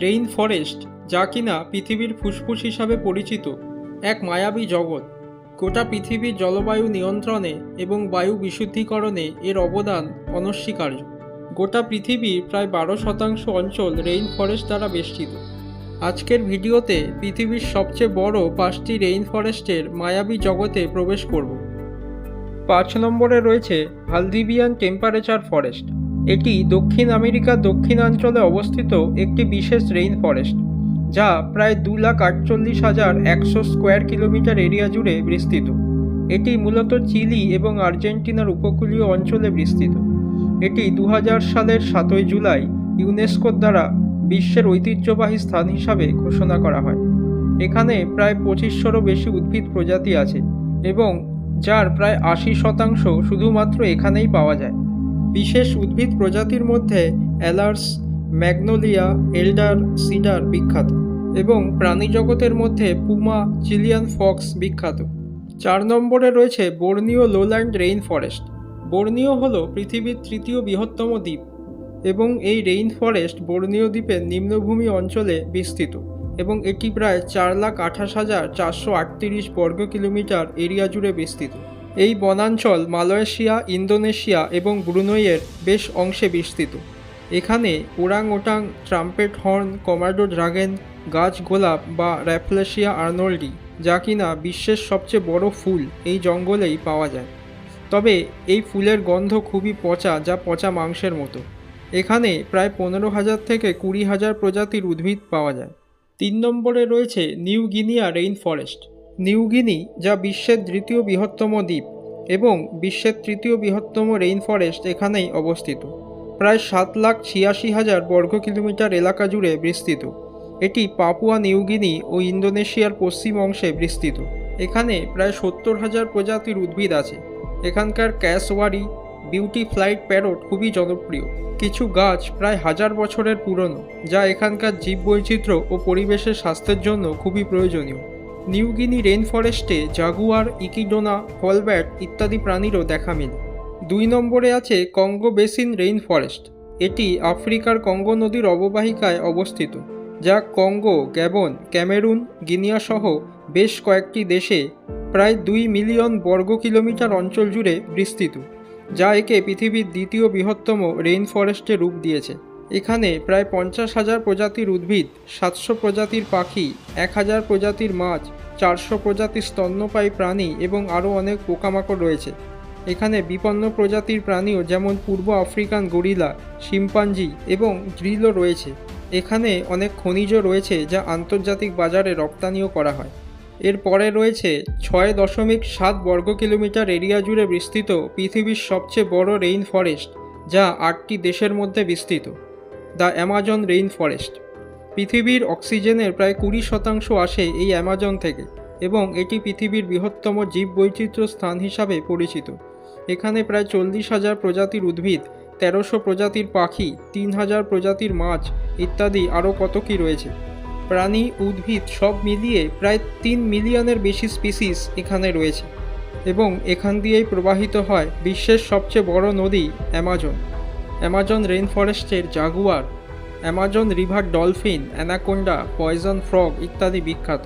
Rain forest, যা কিনা পৃথিবীর ফুসফুস হিসাবে পরিচিত, এক মায়াবী জগৎ। গোটা পৃথিবীর জলবায়ু নিয়ন্ত্রণে এবং বায়ু বিশুদ্ধিকরণে এর অবদান অনস্বীকার্য। গোটা পৃথিবীর প্রায় বারো শতাংশ অঞ্চল রেইন ফরেস্ট দ্বারা বেষ্টিত। আজকের ভিডিওতে পৃথিবীর সবচেয়ে বড় পাঁচটি রেইন ফরেস্টের মায়াবী জগতে প্রবেশ করব। পাঁচ নম্বরে রয়েছে হালদিবিয়ান টেম্পারেচার ফরেস্ট। এটি দক্ষিণ আমেরিকার দক্ষিণাঞ্চলে অবস্থিত একটি বিশেষ রেইন ফরেস্ট যা প্রায় দু লাখ আটচল্লিশ হাজার একশো স্কোয়ার কিলোমিটার এরিয়া জুড়ে বিস্তৃত। এটি মূলত চিলি এবং আর্জেন্টিনার উপকূলীয় অঞ্চলে বিস্তৃত। এটি দু হাজার সালের সাতই জুলাই ইউনেস্কোর দ্বারা বিশ্বের ঐতিহ্যবাহী স্থান হিসাবে ঘোষণা করা হয়। এখানে প্রায় পঁচিশশোরও বেশি উদ্ভিদ প্রজাতি আছে এবং যার প্রায় আশি শতাংশ শুধুমাত্র এখানেই পাওয়া যায়। বিশেষ উদ্ভিদ প্রজাতির মধ্যে অ্যালার্স ম্যাগনোলিয়া, এল্ডার সিডার বিখ্যাত এবং প্রাণীজগতের মধ্যে পুমা, চিলিয়ান ফক্স বিখ্যাত। চার নম্বরে রয়েছে Borneo lowland rain forest Borneo হল পৃথিবীর তৃতীয় বৃহত্তম দ্বীপ এবং এই রেইন ফরেস্ট বর্নিও দ্বীপের নিম্নভূমি অঞ্চলে বিস্তৃত এবং এটি প্রায় চার লাখ আঠাশ হাজার চারশো আটত্রিশ বর্গ কিলোমিটার এরিয়া জুড়ে বিস্তৃত। এই বনাঞ্চল মালয়েশিয়া, ইন্দোনেশিয়া এবং ব্রুনোইয়ের বেশ অংশে বিস্তৃত এখানে orangutan trumpet horn Komodo dragon গাছ গোলাপ বা র্যাফলেশিয়া আর্নোল্ডি, যা কিনা বিশ্বের সবচেয়ে বড় ফুল, এই জঙ্গলেই পাওয়া যায়। তবে এই ফুলের গন্ধ খুবই পচা, যা পচা মাংসের মতো। এখানে প্রায় পনেরো হাজার থেকে কুড়ি হাজার প্রজাতির উদ্ভিদ পাওয়া যায়। তিন নম্বরে রয়েছে New Guinea rain forest. New Guinea যা বিশ্বের দ্বিতীয় বৃহত্তম দ্বীপ এবং বিশ্বের তৃতীয় বৃহত্তম রেইন ফরেস্ট এখানেই অবস্থিত। প্রায় সাত লাখ ছিয়াশি হাজার বর্গ কিলোমিটার এলাকা জুড়ে বিস্তৃত। এটি পাপুয়া নিউগিনি ও ইন্দোনেশিয়ার পশ্চিম অংশে বিস্তৃত। এখানে প্রায় সত্তর হাজার প্রজাতির উদ্ভিদ আছে। এখানকার ক্যাশওয়ারি বিউটি ফ্লাইট প্যারট খুবই জনপ্রিয়। কিছু গাছ প্রায় হাজার বছরের পুরনো, যা এখানকার জীববৈচিত্র্য ও পরিবেশের স্বাস্থ্যের জন্য খুবই প্রয়োজনীয়। নিউগিনি রেইন ফরেস্টে জাগুয়ার, ইকিডোনা ফলব্যাট ইত্যাদি প্রাণীরও দেখা মেলে। দুই নম্বরে আছে কঙ্গো বেসিন রেইন ফরেস্ট এটি আফ্রিকার কঙ্গো নদীর অববাহিকায় অবস্থিত, যা কঙ্গো, গ্যাবন, ক্যামেরুন গিনিয়াসহ বেশ কয়েকটি দেশে প্রায় দুই মিলিয়ন বর্গ কিলোমিটার অঞ্চল জুড়ে বিস্তৃত, যা একে পৃথিবীর দ্বিতীয় বৃহত্তম রেইন ফরেস্টে রূপ দিয়েছে। এখানে প্রায় পঞ্চাশ হাজার প্রজাতির উদ্ভিদ, সাতশো প্রজাতির পাখি, এক হাজার প্রজাতির মাছ, চারশো প্রজাতির স্তন্যপায়ী প্রাণী এবং আরও অনেক পোকামাকড় রয়েছে। এখানে বিপন্ন প্রজাতির প্রাণীও যেমন পূর্ব আফ্রিকান গরিলা, শিম্পাঞ্জি এবং ড্রিলও রয়েছে। এখানে অনেক খনিজ রয়েছে যা আন্তর্জাতিক বাজারে রপ্তানিও করা হয়। এরপরে রয়েছে ছয় দশমিক সাত বর্গ কিলোমিটার এরিয়া জুড়ে বিস্তৃত পৃথিবীর সবচেয়ে বড় রেইন ফরেস্ট, যা আটটি দেশের মধ্যে বিস্তৃত। দ্য অ্যামাজন রেইন ফরেস্ট পৃথিবীর অক্সিজেনের প্রায় কুড়ি শতাংশ আসে এই অ্যামাজন থেকে এবং এটি পৃথিবীর বৃহত্তম জীববৈচিত্র্য স্থান হিসাবে পরিচিত। এখানে প্রায় চল্লিশ হাজার প্রজাতির উদ্ভিদ, তেরোশো প্রজাতির পাখি, তিন হাজার প্রজাতির মাছ ইত্যাদি আরও কত কী রয়েছে। প্রাণী, উদ্ভিদ সব মিলিয়ে প্রায় তিন মিলিয়নের বেশি স্পিসিস এখানে রয়েছে এবং এখান দিয়েই প্রবাহিত হয় বিশ্বের সবচেয়ে বড় নদী অ্যামাজন। অ্যামাজন রেইন ফরেস্টের jaguar Amazon river dolphin anaconda poison frog ইত্যাদি বিখ্যাত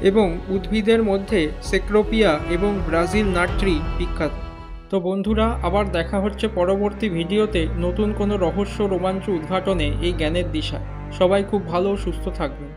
এবং উদ্ভিদের মধ্যে সেক্রোপিয়া এবং ব্রাজিল নাট্রি বিখ্যাত। তো বন্ধুরা, আবার দেখা হচ্ছে পরবর্তী ভিডিওতে নতুন কোনো রহস্য রোমাঞ্চ উদ্ঘাটনে এই জ্ঞানের দিশা সবাই খুব ভালো সুস্থ থাকবেন।